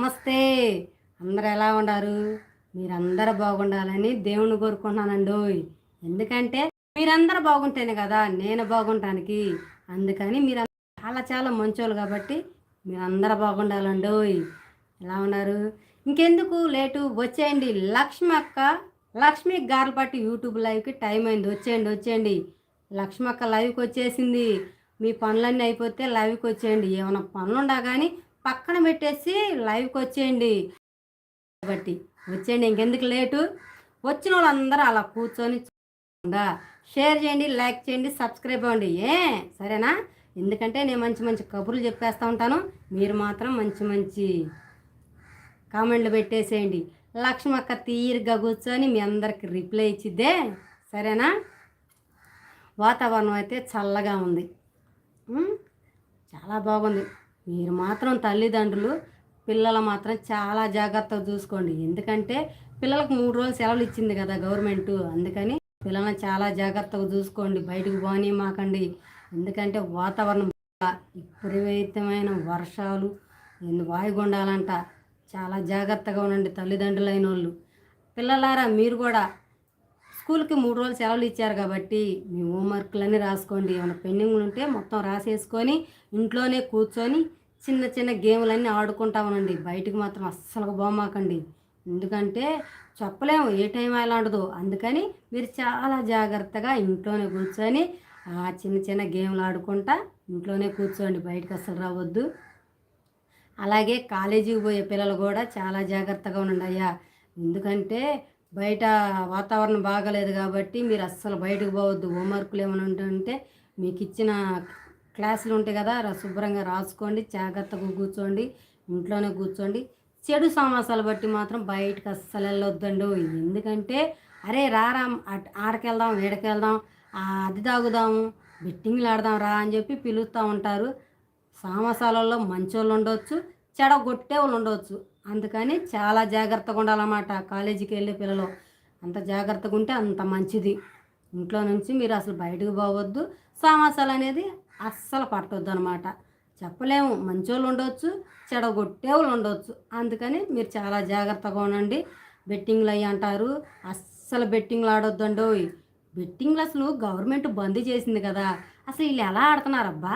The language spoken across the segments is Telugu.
నమస్తే. అందరు ఎలా ఉన్నారు? మీరందరూ బాగుండాలని దేవుని కోరుకుంటున్నానండి ఎందుకంటే మీరందరూ బాగుంటేనే కదా నేను బాగుంటానికి. అందుకని మీరు చాలా చాలా మంచోళ్ళు కాబట్టి మీరందరూ బాగుండాలండి ఎలా ఉన్నారు? ఇంకెందుకు? లేటు. వచ్చేయండి. లక్ష్మి అక్క లక్ష్మి గార్లపట్టి యూట్యూబ్ లైవ్కి టైం అయింది. వచ్చేయండి వచ్చేయండి. లక్ష్మి అక్క లైవ్కి వచ్చేసింది. మీ పనులన్నీ అయిపోతే లైవ్కి వచ్చేయండి. ఏమైనా పనులు ఉండా కానీ పక్కన పెట్టేసి లైవ్కి వచ్చేయండి. కాబట్టి వచ్చేయండి ఇంకెందుకు లేటు? వచ్చిన వాళ్ళందరూ అలా కూర్చొని షేర్ చేయండి లైక్ చేయండి సబ్స్క్రైబ్ అవ్వండి. ఏ? సరేనా? ఎందుకంటే నేను మంచి మంచి కబుర్లు చెప్పేస్తూ ఉంటాను. మీరు మాత్రం మంచి మంచి కామెంట్లు పెట్టేసేయండి. లక్ష్మక్క తీరుగా కూర్చొని మీ అందరికి రిప్లై ఇచ్చిద్దే. సరేనా? వాతావరణం అయితే చల్లగా ఉంది. చాలా బాగుంది. మీరు మాత్రం తల్లిదండ్రులు పిల్లలు మాత్రం చాలా జాగ్రత్తగా చూసుకోండి. ఎందుకంటే పిల్లలకు మూడు రోజులు సెలవులు ఇచ్చింది కదా గవర్నమెంట్. అందుకని పిల్లల్ని చాలా జాగ్రత్తగా చూసుకోండి. బయటకు పోనీ మాకండి ఎందుకంటే వాతావరణం విపరీతమైన వర్షాలు వాయుగుండాలంట. చాలా జాగ్రత్తగా ఉండండి తల్లిదండ్రులైన వాళ్ళు పిల్లలారా మీరు కూడా స్కూల్కి మూడు రోజులు సెలవులు ఇచ్చారు కాబట్టి మీ హోంవర్క్లన్నీ రాసుకోండి. ఏమైనా పెండింగ్లు ఉంటే మొత్తం రాసేసుకొని ఇంట్లోనే కూర్చొని చిన్న చిన్న గేమ్లన్నీ ఆడుకుంటా ఉండండి. బయటికి మాత్రం అస్సలు పోమాకండి ఎందుకంటే చెప్పలేము ఏ టైం ఎలాంటిదో అందుకని మీరు చాలా జాగ్రత్తగా ఇంట్లోనే కూర్చొని ఆ చిన్న చిన్న గేమ్లు ఆడుకుంటా ఇంట్లోనే కూర్చోండి. బయటకు అస్సలు రావద్దు. అలాగే కాలేజీకి పోయే పిల్లలు కూడా చాలా జాగ్రత్తగా ఉండండి అయ్యా. ఎందుకంటే బయట వాతావరణం బాగలేదు కాబట్టి మీరు అస్సలు బయటకు పోవద్దు. హోంవర్క్లు ఏమైనా ఉంటే మీకు ఇచ్చిన క్లాసులు ఉంటాయి కదా శుభ్రంగా రాసుకోండి జాగ్రత్తగా కూర్చోండి ఇంట్లోనే కూర్చోండి. చెడు సమాసాలు బట్టి మాత్రం బయటకు అస్సలు వెళ్ళొద్దండి. ఎందుకంటే అరే రారా ఆడకెళ్దాం ఈడకెళ్దాం అది తాగుదాము బెట్టింగ్లు ఆడదాం రా అని చెప్పి పిలుస్తూ ఉంటారు. సామసాలలో మంచోళ్ళు ఉండొచ్చు చెడగొట్టే వాళ్ళు ఉండవచ్చు అందుకని చాలా జాగ్రత్తగా ఉండాలన్నమాట కాలేజీకి వెళ్ళే పిల్లలు. అంత జాగ్రత్తగా ఉంటే అంత మంచిది. ఇంట్లో నుంచి మీరు అసలు బయటకు పోవద్దు. సామాసాలు అనేది అస్సలు పట్టొద్దు అనమాట చెప్పలేము. మంచోళ్ళు ఉండొచ్చు చెడగొట్టే వాళ్ళు ఉండొచ్చు. అందుకని మీరు చాలా జాగ్రత్తగా ఉండండి. బెట్టింగ్లు అయ్యి అంటారు. అస్సలు బెట్టింగ్లు ఆడొద్దండి బెట్టింగ్లు అసలు గవర్నమెంట్ బంద్ చేసింది కదా. అసలు వీళ్ళు ఎలా ఆడుతున్నారబ్బా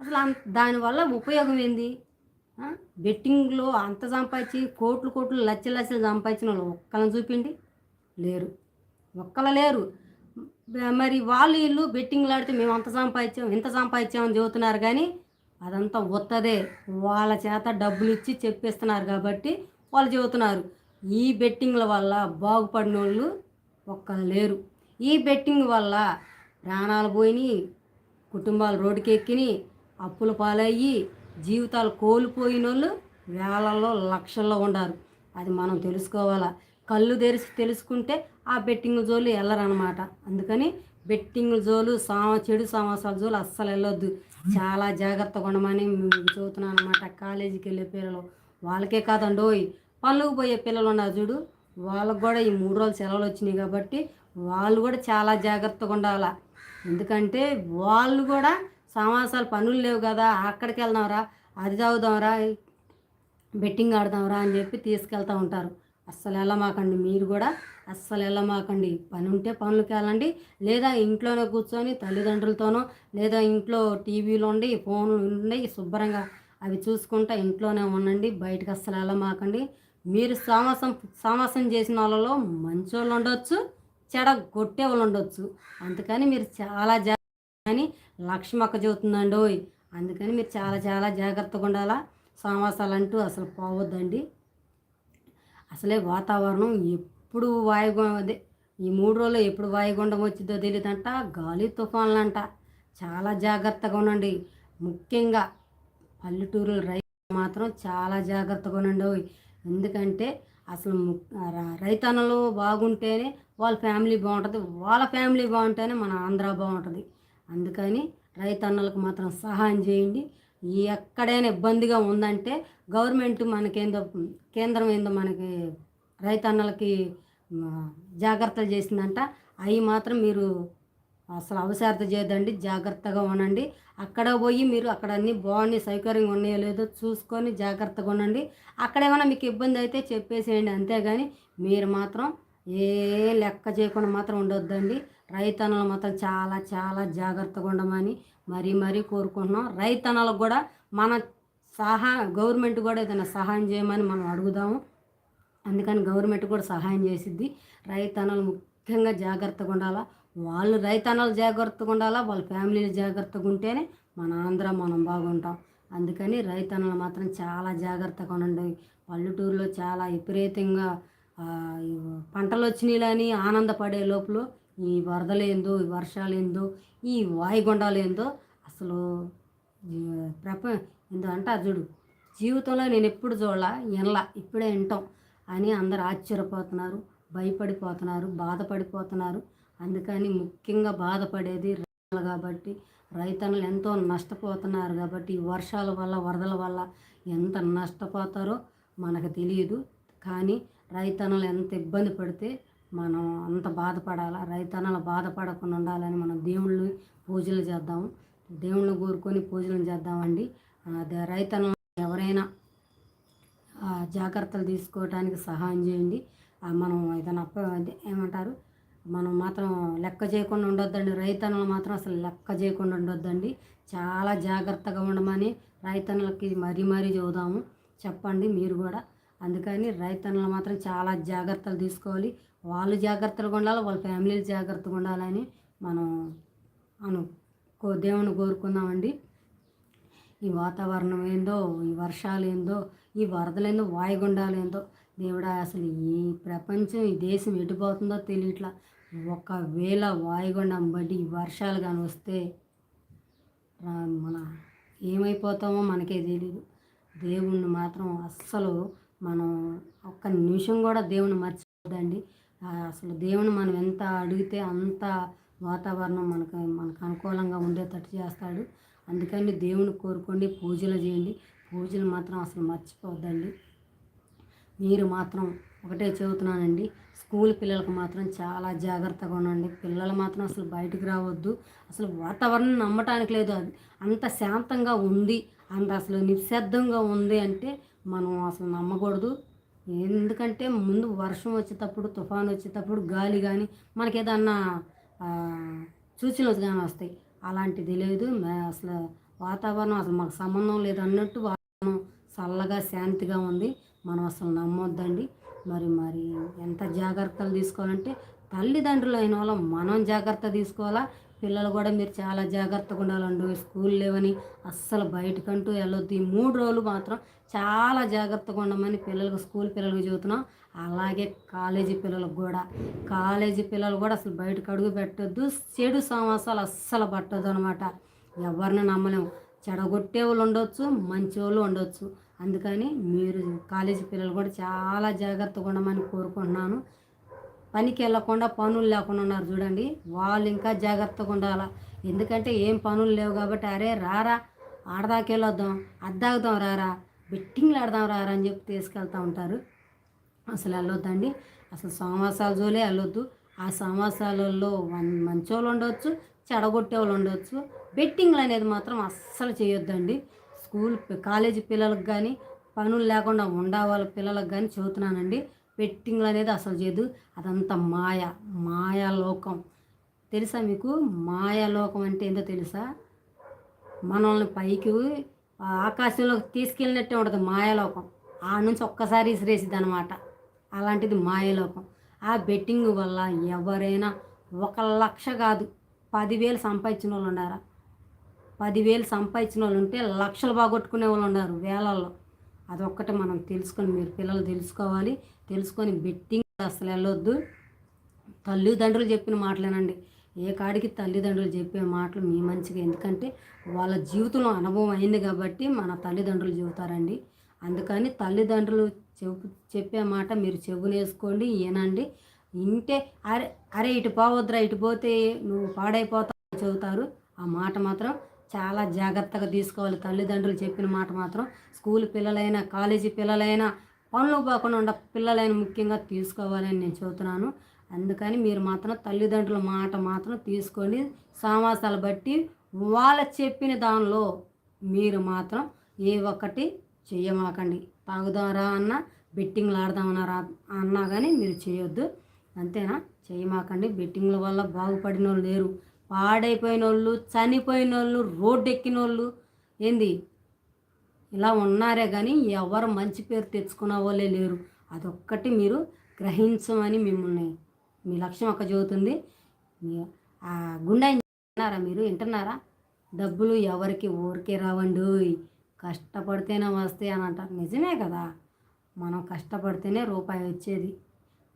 అసలు దానివల్ల ఉపయోగం ఏంది? బెట్టింగ్లో అంత సంపాదించి కోట్లు కోట్లు లక్షలు లక్షలు సంపాదించిన వాళ్ళు ఒక్కళ్ళని చూపిండి లేరు. ఒక్కళ్ళ లేరు. మరి వాళ్ళు వీళ్ళు బెట్టింగ్లు ఆడితే మేము అంత సంపాదించాం ఇంత సంపాదించామని చెబుతున్నారు కానీ అదంతా ఒత్తదే. వాళ్ళ చేత డబ్బులు ఇచ్చి చెప్పిస్తున్నారు కాబట్టి వాళ్ళు చెబుతున్నారు. ఈ బెట్టింగ్ల వల్ల బాగుపడిన వాళ్ళు ఒక్క లేరు. ఈ బెట్టింగ్ వల్ల ప్రాణాలు పోయినాయి కుటుంబాలు రోడ్డుకెక్కిని అప్పులు అప్పుల పాలయ్యి జీవితాలు కోల్పోయిన వాళ్ళు వేలల్లో లక్షల్లో ఉండారు. అది మనం తెలుసుకోవాలా. కళ్ళు తెరిచి తెలుసుకుంటే ఆ బెట్టింగ్ జోలు వెళ్ళరనమాట అందుకని బెట్టింగ్ జోలు సామ చెడు సమాసాల జోలు అస్సలు వెళ్ళొద్దు చాలా జాగ్రత్తగా ఉండమని చదువుతున్నాను అనమాట కాలేజీకి వెళ్ళే పిల్లలు. వాళ్ళకే కాదండోయ్. పనులకు పోయే పిల్లలు ఉన్నారు చూడు. వాళ్ళకు కూడా ఈ మూడు రోజులు సెలవులు వచ్చినాయి కాబట్టి వాళ్ళు కూడా చాలా జాగ్రత్తగా ఉండాలి. ఎందుకంటే వాళ్ళు కూడా సమాసాలు పనులు లేవు కదా అక్కడికి వెళ్దాంరా అది తాగుదాంరా బెట్టింగ్ ఆడదాంరా అని చెప్పి తీసుకెళ్తూ ఉంటారు. అస్సలు వెళ్ళమాకండి మీరు కూడా అస్సలు వెళ్ళమాకండి. పని ఉంటే పనులకి వెళ్ళండి. లేదా ఇంట్లోనే కూర్చొని తల్లిదండ్రులతోనో లేదా ఇంట్లో టీవీలు ఉండి ఫోన్లు ఉండి శుభ్రంగా అవి చూసుకుంటా ఇంట్లోనే ఉండండి. బయటకు అస్సలు వెళ్ళమాకండి. మీరు సామాసం సామాసం చేసిన వాళ్ళలో మంచోళ్ళు ఉండొచ్చు చెడ కొట్టే వాళ్ళు ఉండొచ్చు. అందుకని మీరు చాలా కానీ అని లక్ష్మక్క చెబుతుందండి ఓయ్ అందుకని మీరు చాలా చాలా జాగ్రత్తగా ఉండాలా? సమాసాలు అంటూ అసలు పోవద్దండి. అసలే వాతావరణం ఎప్పుడు వాయుగు అదే ఈ మూడు రోజులు ఎప్పుడు వాయుగుండం వచ్చిందో తెలియదంట గాలి తుఫాన్లంట. చాలా జాగ్రత్తగా ఉండండి. ముఖ్యంగా పల్లెటూరుల రైతు మాత్రం చాలా జాగ్రత్తగా ఉండండి ఓయ్. ఎందుకంటే అసలు రైతన్నలు బాగుంటేనే వాళ్ళ ఫ్యామిలీ బాగుంటుంది వాళ్ళ ఫ్యామిలీ బాగుంటేనే మన ఆంధ్ర బాగుంటుంది. అందుకని రైతన్నలకు మాత్రం సహాయం చేయండి. ఎక్కడైనా ఇబ్బందిగా ఉందంటే గవర్నమెంట్ మనకేందో కేంద్రం ఏందో మనకి రైతన్నలకి జాగ్రత్తలు చేసిందంట. అవి మాత్రం మీరు అసలు అవసరత చేయదండి జాగ్రత్తగా ఉండండి. అక్కడ పోయి మీరు అక్కడ అన్నీ బాగున్నాయి సౌకర్యంగా ఉన్నాయో లేదో చూసుకొని జాగ్రత్తగా ఉండండి. అక్కడ ఏమైనా మీకు ఇబ్బంది అయితే చెప్పేసేయండి. అంతేగాని మీరు మాత్రం ఏ లెక్క చేయకుండా మాత్రం ఉండొద్దండి. రైతన్నలు మాత్రం చాలా చాలా జాగ్రత్తగా ఉండమని మరీ మరీ కోరుకుంటున్నాం. రైతన్నలకు కూడా మన సహా గవర్నమెంట్ కూడా ఏదైనా సహాయం చేయమని మనం అడుగుదాము. అందుకని గవర్నమెంట్ కూడా సహాయం చేసిద్ది. రైతన్నలు ముఖ్యంగా జాగ్రత్తగా ఉండాలా. వాళ్ళు రైతన్నలు జాగ్రత్తగా ఉండాలా. వాళ్ళ ఫ్యామిలీలు జాగ్రత్తగా ఉంటేనే మన ఆంధ్ర మనం బాగుంటాం. అందుకని రైతన్నలు మాత్రం చాలా జాగ్రత్తగా ఉండండి. పల్లెటూరులో చాలా విపరీతంగా పంటలు వచ్చినాయిలని ఆనందపడే లోపల ఈ వరదలేందో ఈ వర్షాలేందో ఈ వాయుగుండాలేందో అసలు ప్రప ఏందో అంటారు చూడు జీవితంలో నేను ఎప్పుడు చూడాల ఎనలా ఇప్పుడే వింటాం అని అందరు ఆశ్చర్యపోతున్నారు భయపడిపోతున్నారు బాధపడిపోతున్నారు. అందుకని ముఖ్యంగా బాధపడేది రైతులు కాబట్టి రైతన్నలు ఎంతో నష్టపోతున్నారు కాబట్టి ఈ వర్షాల వల్ల వరదల వల్ల ఎంత నష్టపోతారో మనకు తెలియదు. కానీ రైతన్నలు ఎంత ఇబ్బంది పడితే మనం అంత బాధపడాలా? రైతన్నలు బాధపడకుండా ఉండాలని మనం దేవుళ్ళు పూజలు చేద్దాము దేవుళ్ళు కోరుకొని పూజలు చేద్దామండి. రైతన్న ఎవరైనా జాగ్రత్తలు తీసుకోవడానికి సహాయం చేయండి. మనం ఏదైనా అప్ప ఏమంటారు? మనం మాత్రం లెక్క చేయకుండా ఉండొద్దండి. రైతన్నలు మాత్రం అసలు లెక్క చేయకుండా ఉండొద్దండి. చాలా జాగ్రత్తగా ఉండమని రైతన్నలకి మరీ మరీ చూద్దాము చెప్పండి మీరు కూడా అందుకని రైతన్నలు మాత్రం చాలా జాగ్రత్తలు తీసుకోవాలి. వాళ్ళు జాగ్రత్తలు ఉండాలి వాళ్ళ ఫ్యామిలీలు జాగ్రత్తగా ఉండాలని మనం అను కో దేవుని కోరుకుందామండి. ఈ వాతావరణం ఏందో ఈ వర్షాలు ఏందో ఈ వరదలేందో వాయుగుండాలు ఏందో దేవుడా అసలు ఈ ప్రపంచం ఈ దేశం ఎటుపోతుందో తెలియట్లా. ఒకవేళ వాయుగుండం బట్టి ఈ వర్షాలు కానీ వస్తే మన ఏమైపోతామో మనకే తెలియదు దేవుణ్ణి మాత్రం అస్సలు మనం ఒక్క నిమిషం కూడా దేవుని మర్చిపోద్దండి అసలు దేవుని మనం ఎంత అడిగితే అంత వాతావరణం మనకు మనకు అనుకూలంగా ఉండేటట్టు చేస్తాడు. అందుకని దేవుని కోరుకోండి పూజలు చేయండి. పూజలు మాత్రం అసలు మర్చిపోవద్దండి. మీరు మాత్రం ఒకటే చెబుతున్నానండి స్కూల్ పిల్లలకు మాత్రం చాలా జాగ్రత్తగా ఉండండి. పిల్లలు మాత్రం అసలు బయటకు రావద్దు. అసలు వాతావరణం నమ్మటానికి లేదు. అంత శాంతంగా ఉంది. అంత అసలు నిశ్శబ్దంగా ఉంది అంటే మనం అసలు నమ్మకూడదు. ఎందుకంటే ముందు వర్షం వచ్చేటప్పుడు తుఫాన్ వచ్చేటప్పుడు గాలి కానీ మనకి ఏదన్నా సూచనలు కానీ వస్తాయి. అలాంటిది లేదు. అసలు వాతావరణం అసలు మాకు సంబంధం లేదు అన్నట్టు వాతావరణం చల్లగా శాంతిగా ఉంది. మనం అసలు నమ్మొద్దండి. మరి మరి ఎంత జాగ్రత్తలు తీసుకోవాలంటే తల్లిదండ్రులు అయిన వాళ్ళం మనం జాగ్రత్త తీసుకోవాలా? పిల్లలు కూడా మీరు చాలా జాగ్రత్తగా ఉండాలండి. స్కూల్ లేవని అస్సలు బయటకంటూ వెళ్ళొద్దు. ఈ మూడు రోజులు మాత్రం చాలా జాగ్రత్తగా ఉండమని పిల్లలకు స్కూల్ పిల్లలకు చూస్తున్నాం అలాగే కాలేజీ పిల్లలకు కూడా. కాలేజీ పిల్లలు కూడా అసలు బయటకు అడుగు పెట్టొద్దు. చెడు సమాసాలు అస్సలు పట్టదు అనమాట ఎవరిని నమ్మలేము. చెడగొట్టే వాళ్ళు ఉండొచ్చు మంచి వాళ్ళు ఉండొచ్చు. అందుకని మీరు కాలేజీ పిల్లలు కూడా చాలా జాగ్రత్తగా ఉండమని కోరుకుంటున్నాను. పనికి వెళ్ళకుండా పనులు లేకుండా ఉన్నారు చూడండి. వాళ్ళు ఇంకా జాగ్రత్తగా ఉండాల. ఎందుకంటే ఏం పనులు లేవు కాబట్టి అరే రారా ఆడదాకెళ్ళొద్దాం అద్దాగుదాం రారా బెట్టింగ్లు ఆడదాం రారా అని చెప్పి తీసుకెళ్తూ ఉంటారు. అసలు వెళ్ళొద్దండి. అసలు సమాసాల జోలే వెళ్ళొద్దు. ఆ సమాసాలలో మంచి మంచోళ్ళు ఉండొచ్చు చెడగొట్టే వాళ్ళు ఉండొచ్చు. బెట్టింగ్లు అనేది మాత్రం అస్సలు చేయొద్దండి. స్కూల్ కాలేజీ పిల్లలకు కానీ పనులు లేకుండా ఉండే వాళ్ళ పిల్లలకు కానీ చదువుతున్నానండి బెట్టింగ్లు అనేది అసలు చేయదు. అదంతా మాయ మాయాలోకం. తెలుసా మీకు? మాయాలోకం అంటే ఏందో తెలుసా? మనల్ని పైకి ఆకాశంలోకి తీసుకెళ్ళినట్టే ఉంటుంది మాయాలోకం. ఆ నుంచి ఒక్కసారి విసిరేసిద్ది అనమాట అలాంటిది మాయలోకం. ఆ బెట్టింగ్ వల్ల ఎవరైనా ఒక లక్ష కాదు పదివేలు సంపాదించిన వాళ్ళు ఉన్నారా పదివేలు సంపాదించిన వాళ్ళు ఉంటే లక్షలు బాగొట్టుకునే వాళ్ళు ఉన్నారు వేలల్లో. అదొక్కటి మనం తెలుసుకొని మీరు పిల్లలు తెలుసుకోవాలి. తెలుసుకొని బెట్టింగ్ అసలు వెళ్ళొద్దు. తల్లిదండ్రులు చెప్పిన మాటలేనండి. ఏ కాడికి తల్లిదండ్రులు చెప్పే మాటలు మీ మంచిగా? ఎందుకంటే వాళ్ళ జీవితంలో అనుభవం అయింది కాబట్టి మన తల్లిదండ్రులు చెబుతారండి. అందుకని తల్లిదండ్రులు చెప్పు చెప్పే మాట మీరు చెవునేసుకోండి ఏనండి ఇంటే అరే అరే ఇటు పోవద్దురా ఇటు పోతే నువ్వు పాడైపోతావు చెబుతారు. ఆ మాట మాత్రం చాలా జాగ్రత్తగా తీసుకోవాలి. తల్లిదండ్రులు చెప్పిన మాట మాత్రం స్కూల్ పిల్లలైనా కాలేజీ పిల్లలైనా పనులు పోకుండా ఉండ పిల్లలైనా ముఖ్యంగా తీసుకోవాలని నేను చెబుతున్నాను. అందుకని మీరు మాత్రం తల్లిదండ్రుల మాట మాత్రం తీసుకొని సామాసాలు బట్టి వాళ్ళ చెప్పిన దానిలో మీరు మాత్రం ఏ ఒక్కటి చేయమాకండి. తాగుదారా అన్నా బెట్టింగ్లు ఆడదామన్నారా అన్నా కానీ మీరు చేయొద్దు. అంతేనా? చేయమాకండి. బెట్టింగ్ల వల్ల బాగుపడిన వాళ్ళు లేరు. పాడైపోయిన వాళ్ళు చనిపోయిన వాళ్ళు రోడ్డు ఎక్కిన వాళ్ళు ఏంది? ఇలా ఉన్నారే కానీ ఎవరు మంచి పేరు తెచ్చుకున్న వాళ్ళే లేరు. అదొక్కటి మీరు గ్రహించమని మిమ్మల్ని మీ లక్ష్యం ఒక్క చదువుతుంది ఆ గుండె విన్నారా మీరు? వింటున్నారా? డబ్బులు ఎవరికి ఊరికే రావండి కష్టపడితేనే వస్తాయి అని అంటారు. నిజమే కదా? మనం కష్టపడితేనే రూపాయి వచ్చేది.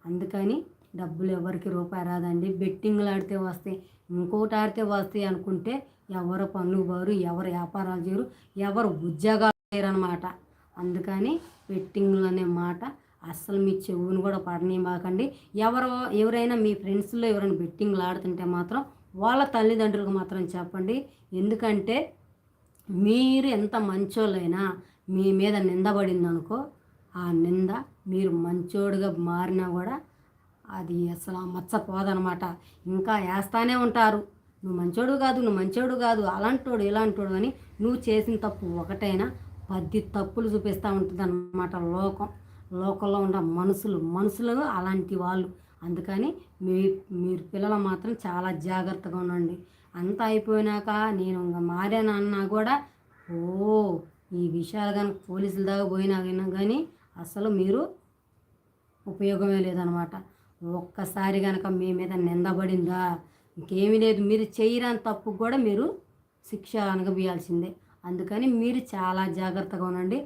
అందుకని డబ్బులు ఎవరికి రూపాయి రాదండి. బెట్టింగ్లు ఆడితే వస్తాయి ఇంకోటి ఆడితే వస్తాయి అనుకుంటే ఎవరు పనులు బారు ఎవరు వ్యాపారాలు చేయరు ఎవరు ఉద్యోగాలు చేయరనమాట అందుకని బెట్టింగ్లు అనే మాట అస్సలు మీ చెవుని కూడా పడనివ్వకండి ఎవరో ఎవరైనా మీ ఫ్రెండ్స్లో ఎవరైనా బెట్టింగ్లు ఆడుతుంటే మాత్రం వాళ్ళ తల్లిదండ్రులకు మాత్రం చెప్పండి. ఎందుకంటే మీరు ఎంత మంచోళ్ళైనా మీ మీద నిందబడింది అనుకో ఆ నింద మీరు మంచోడుగా మారినా కూడా అది అసలు మచ్చపోదనమాట ఇంకా వేస్తానే ఉంటారు. నువ్వు మంచోడు కాదు నువ్వు మంచోడు కాదు అలాంటోడు ఇలాంటోడు అని నువ్వు చేసిన తప్పు ఒకటైనా పది తప్పులు చూపిస్తూ ఉంటుంది అనమాట లోకం. లోకంలో ఉన్న మనుషులు మనుషులు అలాంటి వాళ్ళు. అందుకని మీ మీరు పిల్లలు మాత్రం చాలా జాగ్రత్తగా ఉండండి. అంతా అయిపోయినాక నేను ఇంకా మారానన్నా కూడా ఓ ఈ విషయాలు కానీ పోలీసుల దాకా పోయినా కానీ అసలు మీరు ఉపయోగమే లేదనమాట ఒక్కసారి కనుక మీ మీద నిందబడిందా? ఇంకేమీ లేదు. మీరు చేయరాని తప్పు కూడా మీరు శిక్ష అనుభవించాల్సిందే. అందుకని మీరు చాలా జాగ్రత్తగా ఉండండి.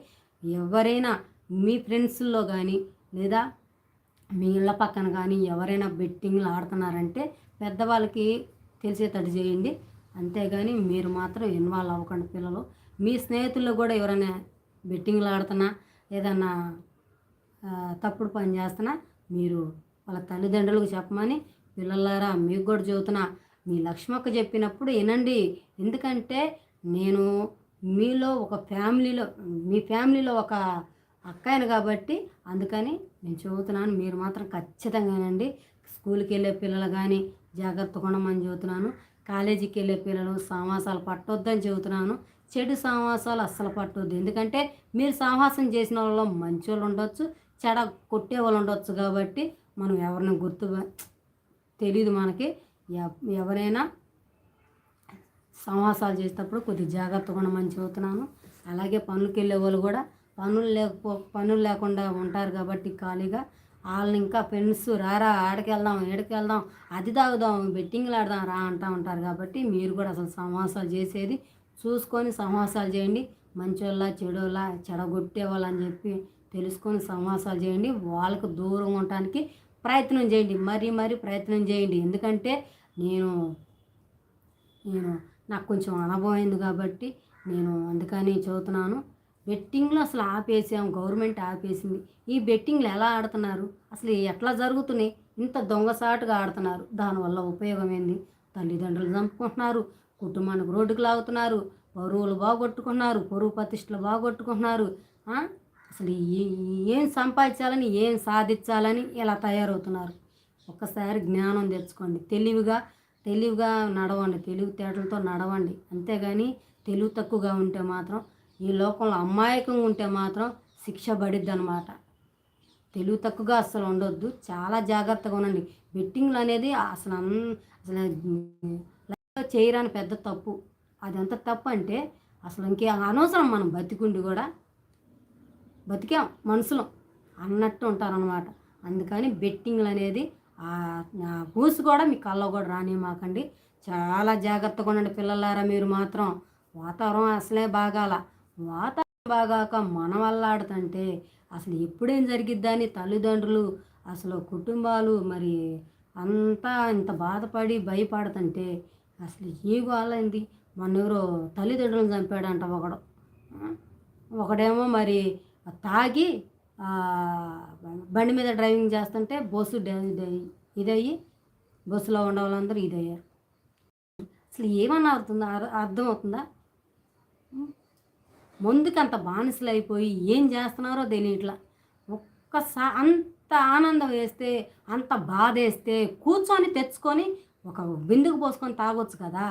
ఎవరైనా మీ ఫ్రెండ్స్లో కానీ లేదా మీ ఇళ్ళ పక్కన కానీ ఎవరైనా బెట్టింగ్లు ఆడుతున్నారంటే పెద్దవాళ్ళకి తెలిసేటట్టు చేయండి. అంతేగాని మీరు మాత్రం ఇన్వాల్వ్ అవ్వకండి పిల్లలు. మీ స్నేహితుల్లో కూడా ఎవరైనా బెట్టింగ్లు ఆడుతున్నా ఏదన్నా తప్పుడు పని చేస్తున్నా మీరు వాళ్ళ తల్లిదండ్రులకు చెప్పమని పిల్లలారా మీకు కూడా చెబుతున్నా మీ లక్ష్మక్క చెప్పినప్పుడు వినండి. ఎందుకంటే నేను మీలో ఒక ఫ్యామిలీలో మీ ఫ్యామిలీలో ఒక అక్కాయను కాబట్టి అందుకని నేను చెబుతున్నాను మీరు మాత్రం ఖచ్చితంగా వినండి స్కూల్కి వెళ్ళే పిల్లలు కానీ జాగ్రత్తగా ఉండమని చెబుతున్నాను. కాలేజీకి వెళ్ళే పిల్లలు సామాసాలు పట్టొద్దని చెబుతున్నాను. చెడు సామాసాలు అస్సలు పట్టొద్దు. ఎందుకంటే మీరు సాహసం చేసిన వాళ్ళలో మంచి వాళ్ళు ఉండొచ్చు చెడ కొట్టే వాళ్ళు ఉండొచ్చు కాబట్టి మనం ఎవరిని గుర్తు తెలియదు మనకి. ఎవరైనా సమాసాలు చేసేటప్పుడు కొద్దిగా జాగ్రత్తగా ఉండమని చెబుతున్నాను. అలాగే పనులకు వెళ్ళే వాళ్ళు కూడా పనులు లేకపో పనులు లేకుండా ఉంటారు కాబట్టి ఖాళీగా వాళ్ళని ఇంకా ఫ్రెండ్స్ రారా ఆడికి వెళ్దాం ఏడికి వెళ్దాం అది తాగుదాం బెట్టింగ్లు ఆడదాం రా అంటూ ఉంటారు కాబట్టి మీరు కూడా అసలు సమాసాలు చేసేది చూసుకొని సమాసాలు చేయండి. మంచోళ్ళ చెడోళ్ళ చెడగొట్టే వాళ్ళు అని చెప్పి తెలుసుకొని సమాసాలు చేయండి. వాళ్ళకు దూరం ఉండటానికి ప్రయత్నం చేయండి. మరీ మరీ ప్రయత్నం చేయండి. ఎందుకంటే నేను నేను నాకు కొంచెం అనుభవమైంది కాబట్టి నేను అందుకని చదువుతున్నాను బెట్టింగ్లు అసలు ఆపేసాం. గవర్నమెంట్ ఆపేసింది. ఈ బెట్టింగ్లు ఎలా ఆడుతున్నారు? అసలు ఎట్లా జరుగుతున్నాయి? ఇంత దొంగసాటుగా ఆడుతున్నారు. దానివల్ల ఉపయోగం ఏంది? తల్లిదండ్రులు చంపుకుంటున్నారు. కుటుంబానికి రోడ్డుకు లాగుతున్నారు. పరువులు బాగొట్టుకుంటున్నారు. పరువు ప్రతిష్టలు బాగొట్టుకుంటున్నారు. అసలు ఏం సంపాదించాలని ఏం సాధించాలని ఇలా తయారవుతున్నారు. ఒక్కసారి జ్ఞానం తెచ్చుకోండి. తెలివిగా తెలివిగా నడవండి. తెలివితేటలతో నడవండి. అంతేగాని తెలివి తక్కువగా ఉంటే మాత్రం ఈ లోకంలో అమాయకంగా ఉంటే మాత్రం శిక్ష పడిద్ది అనమాట తెలివి తక్కువగా అసలు ఉండొద్దు. చాలా జాగ్రత్తగా ఉండండి. బెట్టింగ్లు అనేది అసలు అసలు లైఫ్లో చేయరాని పెద్ద తప్పు. అది ఎంత తప్పు అంటే అసలు ఇంకే అనవసరం మనం బతికుండి కూడా బతికాం మనుషులం అన్నట్టు ఉంటారనమాట అందుకని బెట్టింగ్లు అనేది ఆ కూడా మీ కళ్ళ కూడా రానిమాకండి చాలా జాగ్రత్తగా ఉండండి పిల్లలారా మీరు మాత్రం. వాతావరణం అసలే బాగాల. వాతావరణం బాగాక మన వల్ల ఆడుతుంటే అసలు ఎప్పుడేం జరిగిద్దని తల్లిదండ్రులు అసలు కుటుంబాలు మరి అంతా ఇంత బాధపడి భయపడుతుంటే అసలు ఏ గోలైంది మొన్న ఎవరో తల్లిదండ్రులను చంపాడంట ఒకడు. ఒకడేమో మరి తాగి బండి మీద డ్రైవింగ్ చేస్తుంటే బస్సు డ- ఇదయ్యి బస్సులో ఉండే వాళ్ళందరూ ఇదయ్యారు. అసలు ఏమన్నా అవుతుందా? అర్థమవుతుందా? ముందుకు అంత బానిసలు అయిపోయి ఏం చేస్తున్నారో తెలియట్లా. ఒక్కసా అంత ఆనందం వేస్తే అంత బాధ వేస్తే కూర్చొని తెచ్చుకొని ఒక బిందుకు పోసుకొని తాగొచ్చు కదా.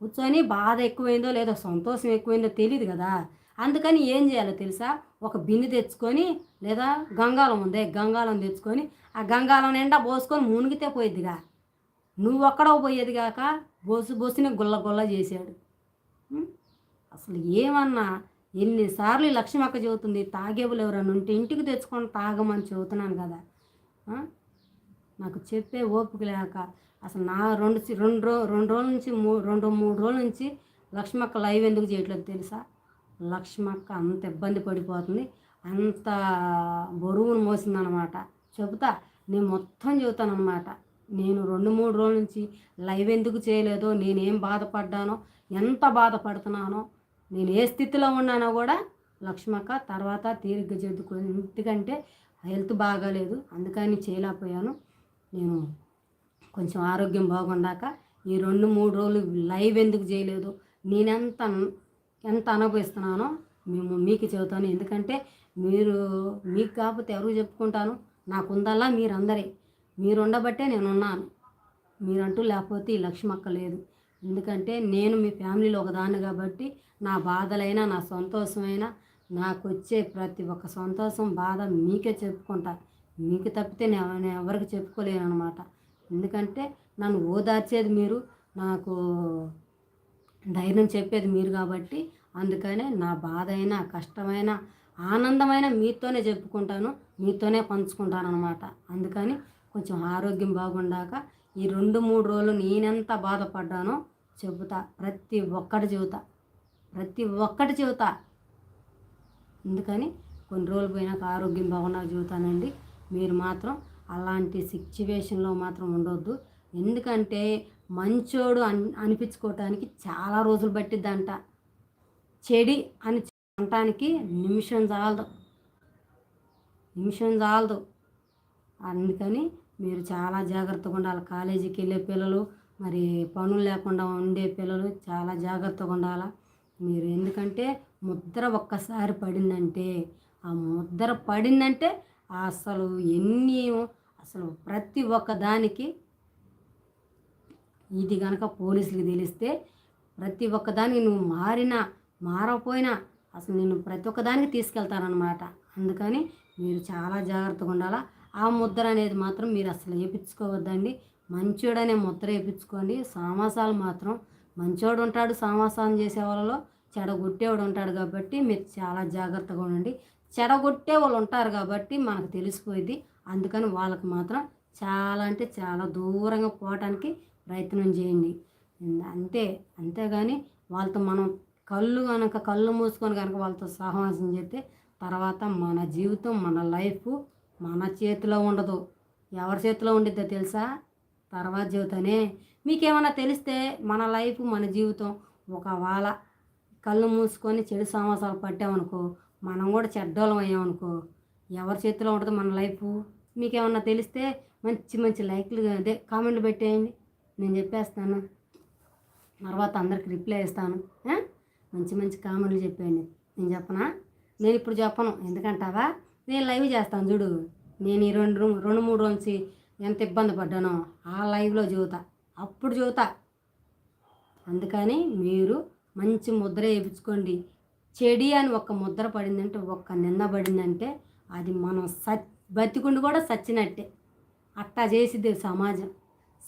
కూర్చొని బాధ ఎక్కువైందో లేదో సంతోషం ఎక్కువైందో తెలియదు కదా. అందుకని ఏం చేయాలో తెలుసా? ఒక బిందె తెచ్చుకొని లేదా గంగాలం ఉంది గంగాలం తెచ్చుకొని ఆ గంగాలం నిండా పోసుకొని మునిగితే పోయిద్దిగా. నువ్వు ఒక్కడో పోయేది కాక బోసు బోసుని గుల్ల గుల్ల చేశాడు. అసలు ఏమన్నా ఎన్నిసార్లు ఈ లక్ష్మక్క చెబుతుంది తాగేవులు ఎవరన్నా ఉంటే ఇంటికి తెచ్చుకొని తాగమని చెబుతున్నాను కదా. నాకు చెప్పే ఓపిక లేక అసలు నా రెండు రెండు రెండు రోజుల నుంచి మూ రెండు మూడు రోజుల నుంచి లక్ష్మక్క లైవ్ ఎందుకు చేయట్లేదు తెలుసా? లక్ష్మక్క అంత ఇబ్బంది పడిపోతుంది. అంత బరువును మోసిందనమాట. చెబుతా నేను మొత్తం చెబుతానమాట నేను రెండు మూడు రోజుల నుంచి లైవ్ ఎందుకు చేయలేదో నేనేం బాధపడ్డానో ఎంత బాధపడుతున్నానో నేను ఏ స్థితిలో ఉన్నానో కూడా లక్ష్మక్క తర్వాత తీరిగ్గా చెప్పుకొని ఎందుకంటే హెల్త్ బాగాలేదు. అందుకని చేయలేకపోయాను. నేను కొంచెం ఆరోగ్యం బాగుండాక ఈ రెండు మూడు రోజులు లైవ్ ఎందుకు చేయలేదు నేనెంత ఎంత అనుభవిస్తున్నానో మేము మీకు చెబుతాను. ఎందుకంటే మీరు మీకు కాకపోతే ఎవరు చెప్పుకుంటాను? నాకుందల్లా మీరందరే. మీరు ఉండబట్టే నేను ఉన్నాను మీరంటూ లేకపోతే ఈ లక్ష్మక్క లేదు. ఎందుకంటే నేను మీ ఫ్యామిలీలో ఒకదాన్ని కాబట్టి నా బాధలైనా నా సంతోషమైనా నాకు వచ్చే ప్రతి ఒక్క సంతోషం బాధ మీకే చెప్పుకుంటా. మీకు తప్పితే నేను నేను ఎవరికి చెప్పుకోలేను అనమాట ఎందుకంటే నన్ను ఓదార్చేది మీరు. నాకు ధైర్యం చెప్పేది మీరు కాబట్టి అందుకనే నా బాధ అయినా కష్టమైన ఆనందమైన మీతోనే చెప్పుకుంటాను మీతోనే పంచుకుంటాను అనమాట అందుకని కొంచెం ఆరోగ్యం బాగుండాక ఈ రెండు మూడు రోజులు నేనెంత బాధపడ్డానో చెబుతా. ప్రతి ఒక్కటి చెబుతా. ప్రతి ఒక్కటి చెబుతా. అందుకని కొన్ని రోజులు పోయినాక ఆరోగ్యం బాగున్నాక చెబుతానండి. మీరు మాత్రం అలాంటి సిచ్యువేషన్లో మాత్రం ఉండొద్దు. ఎందుకంటే మంచోడు అని అనిపించుకోవటానికి చాలా రోజులు పట్టిద్దంట. చెడి అని అనటానికి నిమిషం చాలదు. నిమిషం చాలదు. అందుకని మీరు చాలా జాగ్రత్తగా ఉండాలి. కాలేజీకి వెళ్ళే పిల్లలు మరి పనులు లేకుండా ఉండే పిల్లలు చాలా జాగ్రత్తగా ఉండాలి? మీరు ఎందుకంటే ముద్ర ఒక్కసారి పడిందంటే ఆ ముద్ర పడిందంటే అసలు ఎన్ని అసలు ప్రతి ఒక్క దానికి ఇది కనుక పోలీసులకు తెలిస్తే ప్రతి ఒక్కదానికి నువ్వు మారినా మారకపోయినా అసలు నేను ప్రతి ఒక్కదానికి తీసుకెళ్తానమాట అందుకని మీరు చాలా జాగ్రత్తగా ఉండాలా. ఆ ముద్ర అనేది మాత్రం మీరు అసలు వేయించుకోవద్దండి. మంచోడనే ముద్ర వేయించుకోండి. సామాసాలు మాత్రం మంచోడు ఉంటాడు సామాసాలు చేసే వాళ్ళలో చెడగొట్టేవాడు ఉంటాడు కాబట్టి మీరు చాలా జాగ్రత్తగా ఉండండి. చెడగొట్టే వాళ్ళు ఉంటారు కాబట్టి మనకు తెలిసిపోయింది అందుకని వాళ్ళకి మాత్రం చాలా అంటే చాలా దూరంగా పోవటానికి ప్రయత్నం చేయండి. అంతే అంతేగాని వాళ్ళతో మనం కళ్ళు కనుక కళ్ళు మూసుకొని కనుక వాళ్ళతో సహవాసం చేస్తే తర్వాత మన జీవితం మన లైఫ్ మన చేతిలో ఉండదు. ఎవరి చేతిలో ఉండిద్దో తెలుసా? తర్వాత చెబుతానే మీకేమైనా తెలిస్తే మన లైఫ్ మన జీవితం ఒకవేళ కళ్ళు మూసుకొని చెడు సమాసాలు పట్టామనుకో మనం కూడా చెడ్డోళం అయ్యామనుకో ఎవరి చేతిలో ఉండదు మన లైఫ్? మీకేమన్నా తెలిస్తే మంచి మంచి లైక్లు అదే కామెంట్లు పెట్టేయండి. నేను చెప్పేస్తాను. తర్వాత అందరికి రిప్లై ఇస్తాను. మంచి మంచి కామెంట్లు చెప్పేయండి. నేను చెప్పనా? నేను ఇప్పుడు చెప్పను. ఎందుకంటావా? నేను లైవ్ చేస్తాను చూడు. నేను ఈ రెండు రెండు మూడు నుంచి ఎంత ఇబ్బంది పడ్డానో ఆ లైవ్లో చూతా. అప్పుడు చూతా. అందుకని మీరు మంచి ముద్ర వేయించుకోండి. చెడి అని ఒక ముద్ర పడిందంటే ఒక్క నింద పడిందంటే అది మనం స బతికుండి కూడా సచ్చినట్టే. అట్టా చేసిద్ది సమాజం.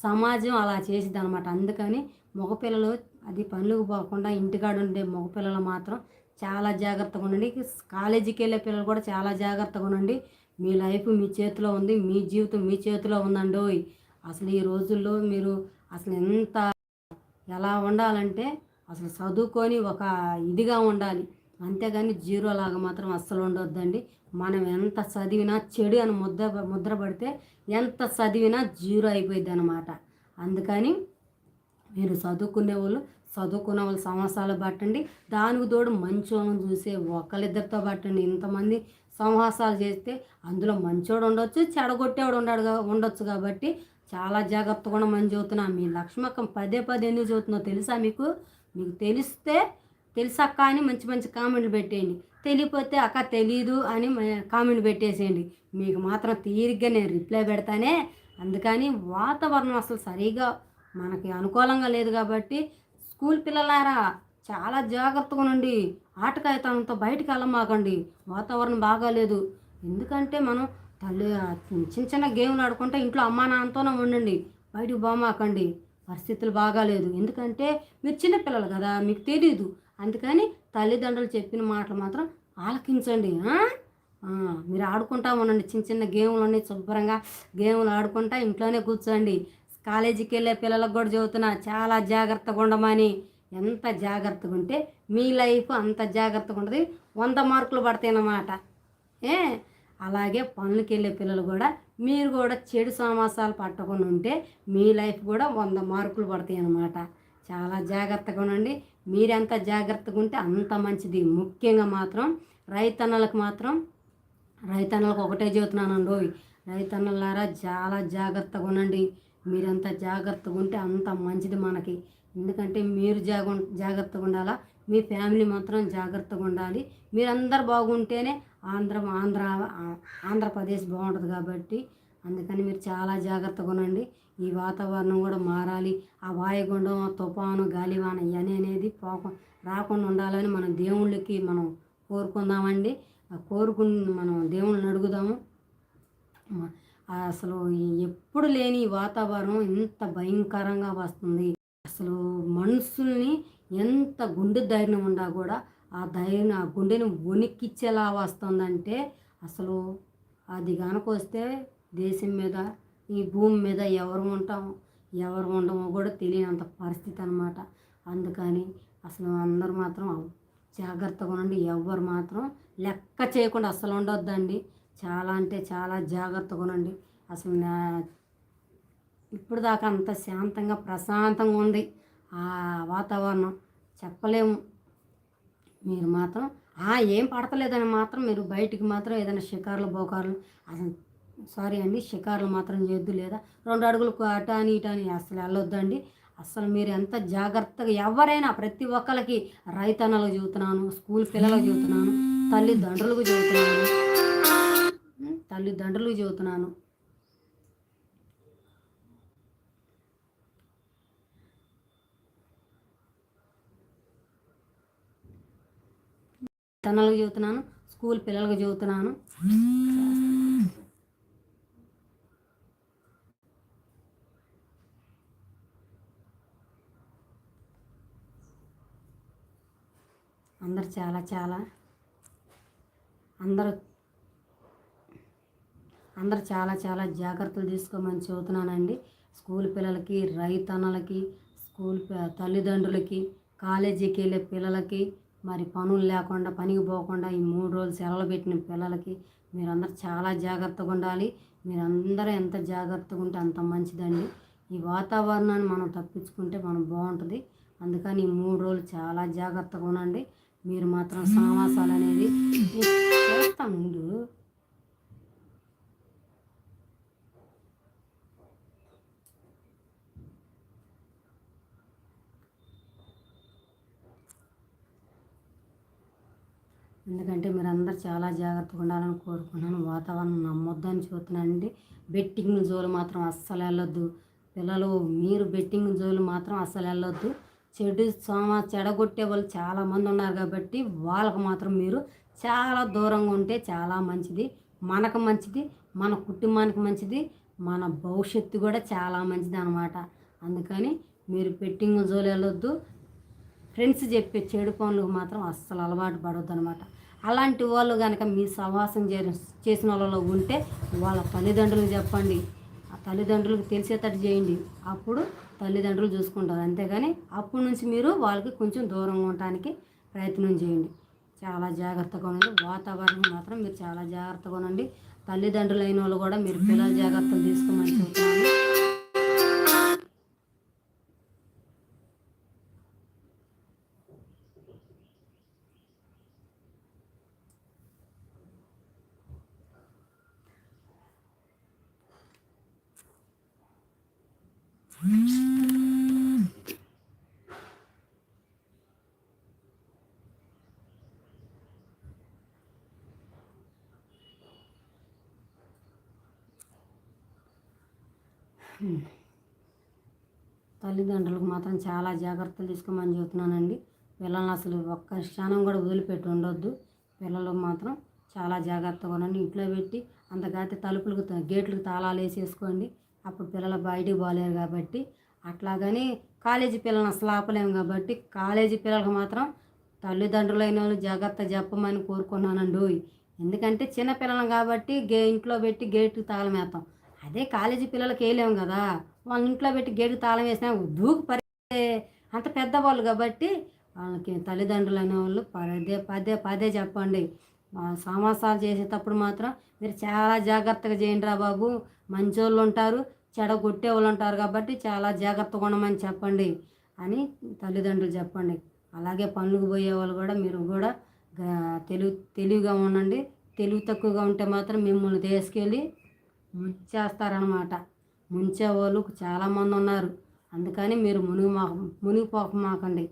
సమాజం అలా చేసిద్ది అనమాట అందుకని మగపిల్లలు అది పనులకు పోకుండా ఇంటికాడ ఉండే మగపిల్లలు మాత్రం చాలా జాగ్రత్తగా ఉండండి. కాలేజీకి వెళ్ళే పిల్లలు కూడా చాలా జాగ్రత్తగా ఉండండి. మీ లైఫ్ మీ చేతిలో ఉంది మీ జీవితం మీ చేతిలో ఉందండి ఓయ్ అసలు ఈ రోజుల్లో మీరు అసలు ఎంత ఎలా ఉండాలంటే అసలు చదువుకొని ఒక ఇదిగా ఉండాలి. అంతేగాని జీరో లాగా మాత్రం అస్సలు ఉండొద్దండి. మనం ఎంత చదివినా చెడు అని ముద్ర ముద్ర పడితే ఎంత చదివినా జీరో అయిపోయింది అనమాట అందుకని మీరు చదువుకునే వాళ్ళు చదువుకున్న వాళ్ళు సంవత్సరాలు పట్టండి. దానికి తోడు మంచోళ్ళని చూసే ఒకళ్ళిద్దరితో పట్టండి. ఇంతమంది సంహాసాలు చేస్తే అందులో మంచోడు ఉండొచ్చు చెడగొట్టేవాడు ఉండడు ఉండొచ్చు కాబట్టి చాలా జాగ్రత్తగా ఉండమని చెబుతున్నా మీ లక్ష్మక్కం పదే పదే ఎందుకు చదువుతుందో తెలుసా మీకు? మీకు తెలిస్తే తెలుసక్క అని మంచి మంచి కామెంట్లు పెట్టేయండి. తెలియపోతే అక్క తెలీదు అని కామెంట్ పెట్టేసేయండి. మీకు మాత్రం తీరిగ్గా నేను రిప్లై పెడతానే. అందుకని వాతావరణం అసలు సరిగా మనకి అనుకూలంగా లేదు కాబట్టి స్కూల్ పిల్లలారా చాలా జాగ్రత్తగా ఉండండి. ఆటకాయతనంతో బయటికి వెళ్ళమాకండి. వాతావరణం బాగాలేదు. ఎందుకంటే మనం తల్లి చిన్న చిన్న గేమ్లు ఆడుకుంటే ఇంట్లో అమ్మా నాన్నతోనే ఉండండి. బయటకు పోమాకండి. పరిస్థితులు బాగాలేదు. ఎందుకంటే మీరు చిన్నపిల్లలు కదా మీకు తెలీదు. అందుకని తల్లిదండ్రులు చెప్పిన మాటలు మాత్రం ఆలకించండి మీరు ఆడుకుంటా ఉండండి చిన్న చిన్న గేమ్లు ఉన్నాయి శుభ్రంగా గేమ్లు ఆడుకుంటా ఇంట్లోనే కూర్చోండి. కాలేజీకి వెళ్ళే పిల్లలకు కూడా చెబుతున్నా చాలా జాగ్రత్తగా ఉండమని. ఎంత జాగ్రత్తగా ఉంటే మీ లైఫ్ అంత జాగ్రత్తగా ఉంటుంది. వంద మార్కులు పడతాయి అన్నమాట ఏ? అలాగే పనులకి వెళ్ళే పిల్లలు కూడా మీరు కూడా చెడు సమాసాలు పట్టకుండా ఉంటే మీ లైఫ్ కూడా వంద మార్కులు పడతాయి అన్నమాట చాలా జాగ్రత్తగా ఉండండి. మీరెంత జాగ్రత్తగా ఉంటే అంత మంచిది. ముఖ్యంగా మాత్రం రైతన్నలకు మాత్రం రైతన్నలకు ఒకటే చెబుతున్నానండి రైతన్నలారా చాలా జాగ్రత్తగా ఉండండి. మీరంత జాగ్రత్తగా ఉంటే అంత మంచిది మనకి. ఎందుకంటే మీరు జాగ జాగ్రత్తగా ఉండాలా? మీ ఫ్యామిలీ మాత్రం జాగ్రత్తగా ఉండాలి. మీరందరు బాగుంటేనే ఆంధ్ర ఆంధ్ర ఆంధ్రప్రదేశ్ బాగుంటుంది కాబట్టి అందుకని మీరు చాలా జాగ్రత్తగా ఉండండి. ఈ వాతావరణం కూడా మారాలి. ఆ వాయుగుండం ఆ తుఫాను గాలివాన ఇవన్నీ అనేది పోక రాకుండా ఉండాలని మన దేవుళ్ళకి మనం కోరుకుందామండి. కోరుకుని కోరుకు మనం దేవుళ్ళని అడుగుదాము. అసలు ఎప్పుడు లేని ఈ వాతావరణం ఇంత భయంకరంగా వస్తుంది. అసలు మనుషుల్ని ఎంత గుండె ధైర్యం ఉండా కూడా ఆ ధైర్యం ఆ గుండెని వణికిచ్చేలా వస్తుందంటే అసలు అది కనుక వస్తే దేశం మీద ఈ భూమి మీద ఎవరు ఉంటామో ఎవరు ఉండమో కూడా తెలియనంత పరిస్థితి అనమాట అందుకని అసలు అందరూ మాత్రం జాగ్రత్తగా ఉండండి. ఎవరు మాత్రం లెక్క చేయకుండా అసలు ఉండొద్దండి. చాలా అంటే చాలా జాగ్రత్తగా ఉండండి. అసలు నా ఇప్పుడు దాకా అంత శాంతంగా ప్రశాంతంగా ఉంది ఆ వాతావరణం. చెప్పలేము. మీరు మాత్రం ఏం పడతలేదని మాత్రం మీరు బయటికి మాత్రం ఏదైనా షికారులు బోకారులు అసలు సారీ అండి షికారులు మాత్రం చేయొద్దు లేదా? రెండు అడుగులు అటు అని అని అసలు వెళ్ళొద్దండి. అసలు మీరు ఎంత జాగ్రత్తగా ఎవరైనా ప్రతి ఒక్కరికి రైతన్నలకు చెబుతున్నాను స్కూల్ పిల్లలకు చెబుతున్నాను తల్లిదండ్రులకు చెబుతున్నాను తల్లిదండ్రులకు చెబుతున్నాను. తనలకు చెబుతున్నాను స్కూల్ పిల్లలకు చెబుతున్నాను. అందరు చాలా చాలా. అందరూ అందరు చాలా చాలా జాగ్రత్తలు తీసుకోమని చెబుతున్నానండి. స్కూల్ పిల్లలకి రైతన్నలకి స్కూల్ తల్లిదండ్రులకి కాలేజీకి వెళ్ళే పిల్లలకి మరి పనులు లేకుండా పనికి పోకుండా ఈ మూడు రోజులు సెలవులు పెట్టిన పిల్లలకి మీరందరూ చాలా జాగ్రత్తగా ఉండాలి. మీరందరూ ఎంత జాగ్రత్తగా ఉంటే అంత మంచిదండి. ఈ వాతావరణాన్ని మనం తప్పించుకుంటే మనం బాగుంటుంది. అందుకని ఈ మూడు రోజులు చాలా జాగ్రత్తగా ఉండండి. మీరు మాత్రం సమాసాలు అనేది చేస్తాను ముందు ఎందుకంటే మీరు అందరు చాలా జాగ్రత్తగా ఉండాలని కోరుకున్నాను వాతావరణం నమ్మొద్దని చూస్తున్నానండి బెట్టింగ్ జోలు మాత్రం అస్సలు వెళ్ళొద్దు. పిల్లలు మీరు బెట్టింగ్ జోలు మాత్రం అస్సలు వెళ్ళొద్దు. చెడు సోమ చెడగొట్టే వాళ్ళు చాలామంది ఉన్నారు కాబట్టి వాళ్ళకు మాత్రం మీరు చాలా దూరంగా ఉంటే చాలా మంచిది. మనకు మంచిది మన కుటుంబానికి మంచిది మన భవిష్యత్తు కూడా చాలా మంచిది అనమాట అందుకని మీరు పెట్టింగ్ జోలు వెళ్ళొద్దు. ఫ్రెండ్స్ చెప్పే చెడు పనులకు మాత్రం అస్సలు అలవాటు పడవద్దు అనమాట అలాంటి వాళ్ళు కనుక మీ సహవాసం చే చేసిన వాళ్ళలో ఉంటే వాళ్ళ తల్లిదండ్రులకు చెప్పండి. ఆ తల్లిదండ్రులకు తెలిసేటట్టు చేయండి. అప్పుడు తల్లిదండ్రులు చూసుకుంటారు. అంతేగాని అప్పటి నుంచి మీరు వాళ్ళకి కొంచెం దూరంగా ఉండటానికి ప్రయత్నం చేయండి. చాలా జాగ్రత్తగా ఉండండి. వాతావరణం మాత్రం మీరు చాలా జాగ్రత్తగా ఉండండి. తల్లిదండ్రులు అయిన వాళ్ళు కూడా మీరు పిల్లల జాగ్రత్తలు తీసుకోమని చెప్తాను తల్లిదండ్రులకు మాత్రం చాలా జాగ్రత్తలు తీసుకోమని చెబుతున్నానండి. పిల్లల్ని అసలు ఒక్క క్షణం కూడా వదిలిపెట్టి ఉండొద్దు. పిల్లలు మాత్రం చాలా జాగ్రత్తగా ఉండండి. ఇంట్లో పెట్టి అంతకాతే తలుపులకు త- గేట్లకు తాళాలు వేసేసుకోండి. అప్పుడు పిల్లలు బయటికి పోలేరు కాబట్టి. అట్లాగని కాలేజీ పిల్లల్ని అసలు ఆపలేము కాబట్టి కాలేజీ పిల్లలకు మాత్రం తల్లిదండ్రులైన వాళ్ళు జాగ్రత్త చెప్పమని కోరుకున్నానండి. ఎందుకంటే చిన్నపిల్లలు కాబట్టి గే ఇంట్లో పెట్టి గేటు తాళమేస్తాం అదే కాలేజీ పిల్లలకి వేయలేము కదా? వాళ్ళ ఇంట్లో పెట్టి గేటు తాళం వేసినా దూకు పరి అంత పెద్దవాళ్ళు కాబట్టి వాళ్ళకి తల్లిదండ్రులు అనే వాళ్ళు పదే పదే పదే చెప్పండి. సమాసాలు చేసేటప్పుడు మాత్రం మీరు చాలా జాగ్రత్తగా చేయండి రా బాబు. మంచోళ్ళు ఉంటారు చెడ కొట్టేవాళ్ళు ఉంటారు కాబట్టి చాలా జాగ్రత్తగా ఉండమని చెప్పండి అని తల్లిదండ్రులు చెప్పండి. అలాగే పనులకు పోయే వాళ్ళు కూడా మీరు కూడా తెలివి తెలివిగా ఉండండి. తెలివి తక్కువగా ఉంటే మాత్రం మిమ్మల్ని తీసుకెళ్ళి ముంచేస్తారనమాట ముంచే వాళ్ళు చాలామంది ఉన్నారు. అందుకని మీరు మునిగి మునిగిపోకమాకండి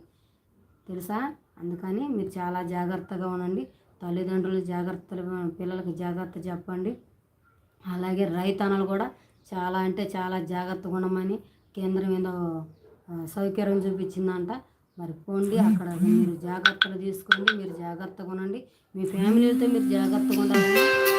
తెలుసా? అందుకని మీరు చాలా జాగ్రత్తగా ఉండండి. తల్లిదండ్రులు జాగ్రత్తలు పిల్లలకి జాగ్రత్త చెప్పండి. అలాగే రైతన్నలు కూడా చాలా అంటే చాలా జాగ్రత్తగా ఉండమని కేంద్రం ఏదో సౌకర్యం చూపించిందంట. మరి పోండి అక్కడ మీరు జాగ్రత్తలు తీసుకోండి మీరు జాగ్రత్తగా ఉండండి. మీ ఫ్యామిలీతో మీరు జాగ్రత్తగా ఉండాలని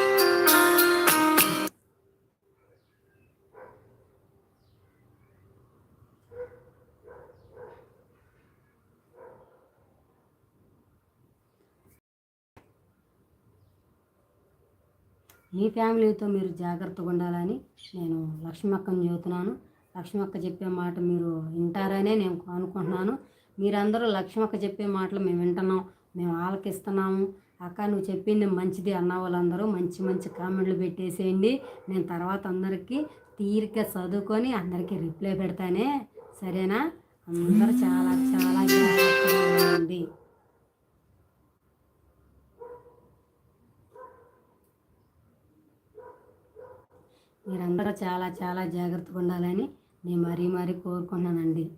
మీ ఫ్యామిలీతో మీరు జాగ్రత్తగా ఉండాలని నేను లక్ష్మక్కను చెబుతున్నాను. లక్ష్మక్క చెప్పే మాట మీరు వింటారనే నేను అనుకుంటున్నాను. మీరందరూ లక్ష్మక్క చెప్పే మాటలు మేము వింటున్నాం. మేము ఆలకిస్తున్నాము. అక్క నువ్వు చెప్పింది మంచిది అన్న వాళ్ళందరూ మంచి మంచి కామెంట్లు పెట్టేసేయండి. నేను తర్వాత అందరికీ తీరిక చదువుకొని అందరికీ రిప్లై పెడతానే. సరేనా? అందరూ చాలా చాలా జాగ్రత్తగా ఉండండి. మీరందరూ చాలా చాలా జాగ్రత్తగా ఉండాలని నేను మరీ మరీ కోరుకున్నానండి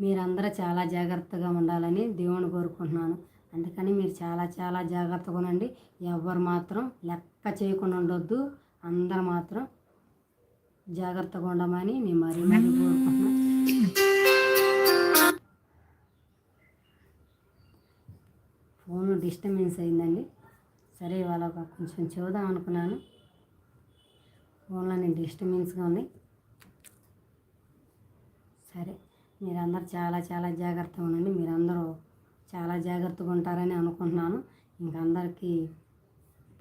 మీరందరూ చాలా జాగ్రత్తగా ఉండాలని దేవుని కోరుకుంటున్నాను. అందుకని మీరు చాలా చాలా జాగ్రత్తగా ఉండండి. ఎవరు మాత్రం లెక్క చేయకుండా ఉండొద్దు. అందరు మాత్రం జాగ్రత్తగా ఉండమని నేను మరీ మరీ కోరుకుంటున్నాను. ఫోన్ డిస్టర్బెన్స్ అయిందండి. సరే ఇవాళ ఒక కొంచెం చూద్దాం అనుకున్నాను. ఫోన్లో నేను డిస్టర్బెన్స్గా ఉంది సరే మీరందరూ చాలా చాలా జాగ్రత్తగా ఉండండి. మీరందరూ చాలా జాగ్రత్తగా ఉంటారని అనుకుంటున్నాను. ఇంక అందరికీ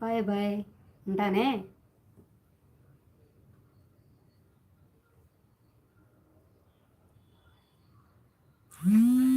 బాయ్ బాయ్. ఉంటానే? Hmm.